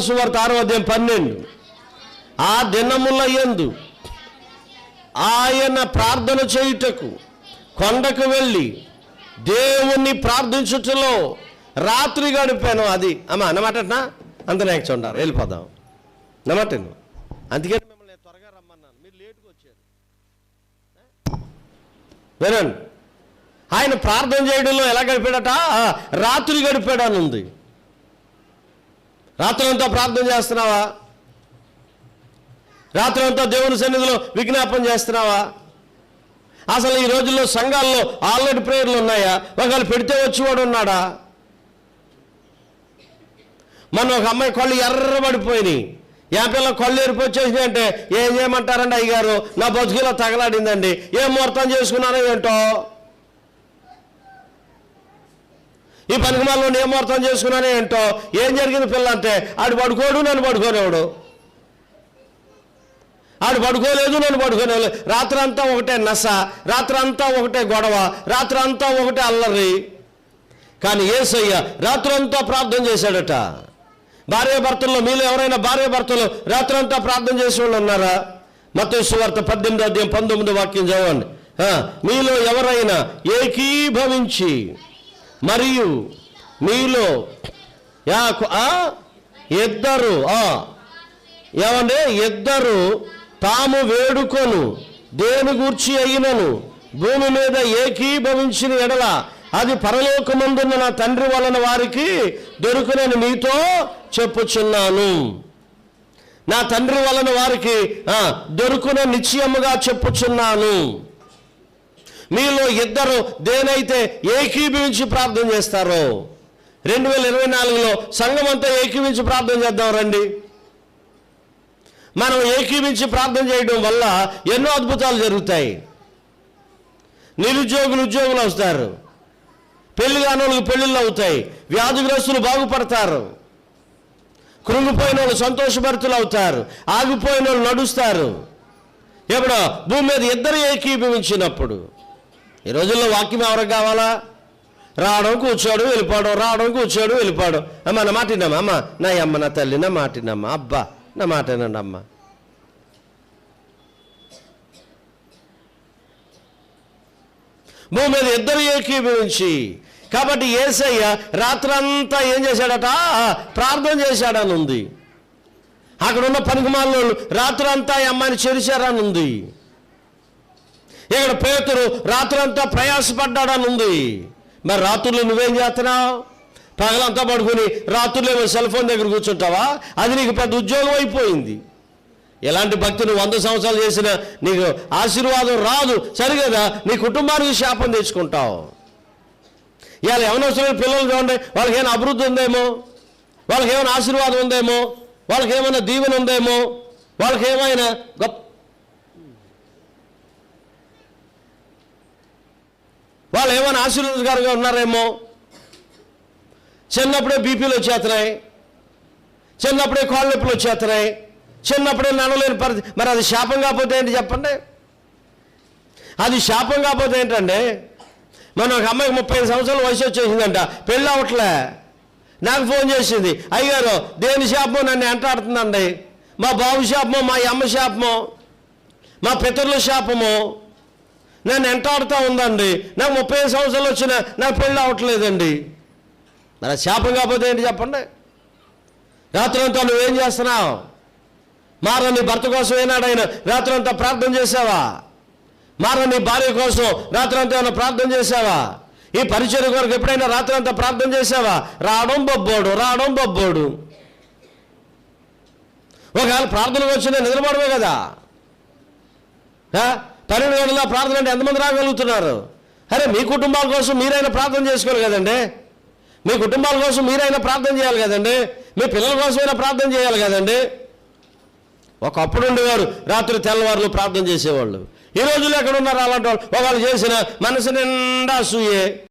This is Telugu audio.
సువార్త ఆరో అధ్యాయం పన్నెండు. ఆ దినముల ఎందు ఆయన ప్రార్థన చేయుటకు కొండకు వెళ్ళి దేవుణ్ణి ప్రార్థించుటలో రాత్రి గడిపాను. అది అమ్మా అన్నమాటనా అంత నాకు చూడారు వెళ్ళిపోదాం. నమ్మటను అందుకే మిమ్మల్ని త్వరగా రమ్మన్నాను. మీరు లేటుగా వచ్చారు. వినండి. ఆయన ప్రార్థన చేయడంలో ఎలా గడిపాడట? రాత్రి గడిపాడని ఉంది రాత్రంతా ప్రార్థన చేస్తున్నావా? రాత్రంతా దేవుని సన్నిధిలో విజ్ఞాపన చేస్తున్నావా? అసలు ఈ రోజుల్లో సంఘాల్లో ఆల్రెడీ ప్రేయర్లు ఉన్నాయా? ఒకవేళ పెడితే వచ్చేవాడు ఉన్నాడా? మన ఒక అమ్మాయి కళ్ళు ఎర్రబడిపోయినాయి. యాపిల్ల కళ్ళు ఎరిపొచ్చేసినాయి అంటే ఏం చేయమంటారండి అయ్యగారు? నా బతుకులో తగలాడిందండి. ఏం ముహూర్తం చేసుకున్నానో ఏంటో? ఈ పనికిమాలను ఏం అర్థం చేసుకున్నానే ఏంటో? ఏం జరిగింది పిల్ల అంటే ఆడు పడుకోడు నన్ను పడుకోనేవాడు ఆడు పడుకోలేదు నన్ను పడుకోలేదు రాత్రి అంతా ఒకటే నస రాత్రి అంతా ఒకటే గొడవ రాత్రి అంతా ఒకటే అల్లరి. కానీ ఏసయ్య రాత్రంతా ప్రార్థన చేశాడట. భార్య భర్తల్లో మీలో ఎవరైనా భార్య భర్తలు రాత్రంతా ప్రార్థన చేసే వాళ్ళు ఉన్నారా? మతేశ్వార్త పద్దెనిమిది అధ్యాయం పంతొమ్మిది వాక్యం చదవండి. మీలో ఎవరైనా ఏకీభవించి మరియు మీలో యా- ఆ, ఇద్దరు ఆ, ఏమంటే ఇద్దరు తాము వేడుకొను. దేని గూర్చి అయినను? భూమి మీద ఏకీభవించిన ఎడల అది పరలోకమందున్న నా తండ్రి వలన వారికి దొరుకునని మీతో చెప్పుచున్నాను. నా తండ్రి వలన వారికి దొరుకున నిశ్చయముగా చెప్పుచున్నాను. మీలో ఇద్దరు దేనైతే ఏకీభవించి ప్రార్థన చేస్తారో? రెండు వేల ఇరవై నాలుగులో సంఘం అంతా ఏకీవించి ప్రార్థన చేద్దాం రండి. మనం ఏకీవించి ప్రార్థన చేయడం వల్ల ఎన్నో అద్భుతాలు జరుగుతాయి. నిరుద్యోగులు ఉద్యోగులు వస్తారు పెళ్ళి కానోళ్ళకి పెళ్ళిళ్ళు అవుతాయి. వ్యాధిగ్రస్తులు బాగుపడతారు. కృంగిపోయిన వాళ్ళు సంతోషభరితులు అవుతారు. ఆగిపోయిన వాళ్ళు నడుస్తారు. ఎప్పుడో? భూమి మీద ఇద్దరు ఏకీభవించినప్పుడు. ఈ రోజుల్లో వాక్యం ఎవరికి కావాలా? రావడం కూర్చోడు వెళ్ళిపోవడం రావడం కూర్చోడు వెళ్ళిపోవడం. అమ్మ నా మాటినమ్మా అమ్మ నా అమ్మ నా తల్లి నా మాటినమ్మా అబ్బా నా మాటేనండి అమ్మ. భూమి మీద ఇద్దరు ఏకీభవించి కాబట్టి ఏసయ్య రాత్రంతా ఏం చేశాడట? ప్రార్థన చేశాడని ఉంది అక్కడున్న ఉన్న రాత్రంతా ఈ అమ్మాయిని చెరిచారని ఉంది ఇక్కడ పేతురు రాత్రంతా ప్రయాసపడ్డాడని ఉంది. మరి రాత్రులు నువ్వేం చేస్తున్నావు? పగలంతా పడుకుని రాత్రులు సెల్ ఫోన్ దగ్గర కూర్చుంటావా? అది నీకు పెద్ద ఉద్యోగం అయిపోయింది. ఎలాంటి భక్తి నువ్వు వంద సంవత్సరాలు చేసినా నీకు ఆశీర్వాదం రాదు. సరిగదా? నీ కుటుంబానికి శాపం తెచ్చుకుంటావు. ఇవాళ యవనస్తులైన పిల్లలు చూడండి వాళ్ళకి ఏమైనా అభివృద్ధి ఉందేమో? వాళ్ళకి ఏమైనా ఆశీర్వాదం ఉందేమో? వాళ్ళకి ఏమైనా దీవెన ఉందేమో? వాళ్ళకి ఏమైనా గొప్ప వాళ్ళు ఏమైనా ఆశీర్వదకరంగా ఉన్నారేమో? చిన్నప్పుడే బీపీలు వచ్చేస్తున్నాయి. చిన్నప్పుడే కాళ్ళ నొప్పులు వచ్చేస్తున్నాయి. చిన్నప్పుడే నడలేని పరిస్థితి. మరి అది శాపం కాకపోతే ఏంటి చెప్పండి? అది శాపం కాకపోతే ఏంటండి? మన ఒక అమ్మాయికి ముప్పై ఐదు సంవత్సరాల వయసు వచ్చేసిందంట. పెళ్ళి అవట్లే నాకు ఫోన్ చేసింది. అయ్యారు దేని శాపమో నన్ను ఎంటాడుతుందండి. మా బాబు శాపమో మా అమ్మ శాపమో మా పితరుల శాపమో నన్ను ఎంటాడుతూ ఉందండి? నాకు ముప్పై ఐదు సంవత్సరాలు వచ్చిన నాకు పెళ్ళి అవ్వట్లేదండి. మరి శాపం కాకపోతే ఏంటి చెప్పండి? రాత్రంతా నువ్వేం చేస్తున్నావు? మార నీ భర్త కోసం ఏనాడైనా రాత్రంతా ప్రార్థన చేసావా మార నీ భార్య కోసం రాత్రంతా ఏమైనా ప్రార్థన చేసావా ఈ పరిచయం కొరకు ఎప్పుడైనా రాత్రంతా ప్రార్థన చేసావా రావడం బొబ్బోడు రావడం బొబ్బోడు. ఒకవేళ ప్రార్థనకు వచ్చిన నిద్రపడమే కదా? పన్నెండు గంటల ప్రార్థన అంటే ఎంతమంది రాగలుగుతున్నారు? అరే మీ కుటుంబాల కోసం మీరైనా ప్రార్థన చేసుకోవాలి కదండి? మీ కుటుంబాల కోసం మీరైనా ప్రార్థన చేయాలి కదండి? మీ పిల్లల కోసమైనా ప్రార్థన చేయాలి కదండి? ఒకప్పుడు ఉండేవారు రాత్రి తెల్లవారులు ప్రార్థన చేసేవాళ్ళు. ఈ రోజుల్లో ఎక్కడ ఉన్నారు అలాంటి వాళ్ళు? ఒకళ్ళు చేసిన మనసు నిండా సూయే.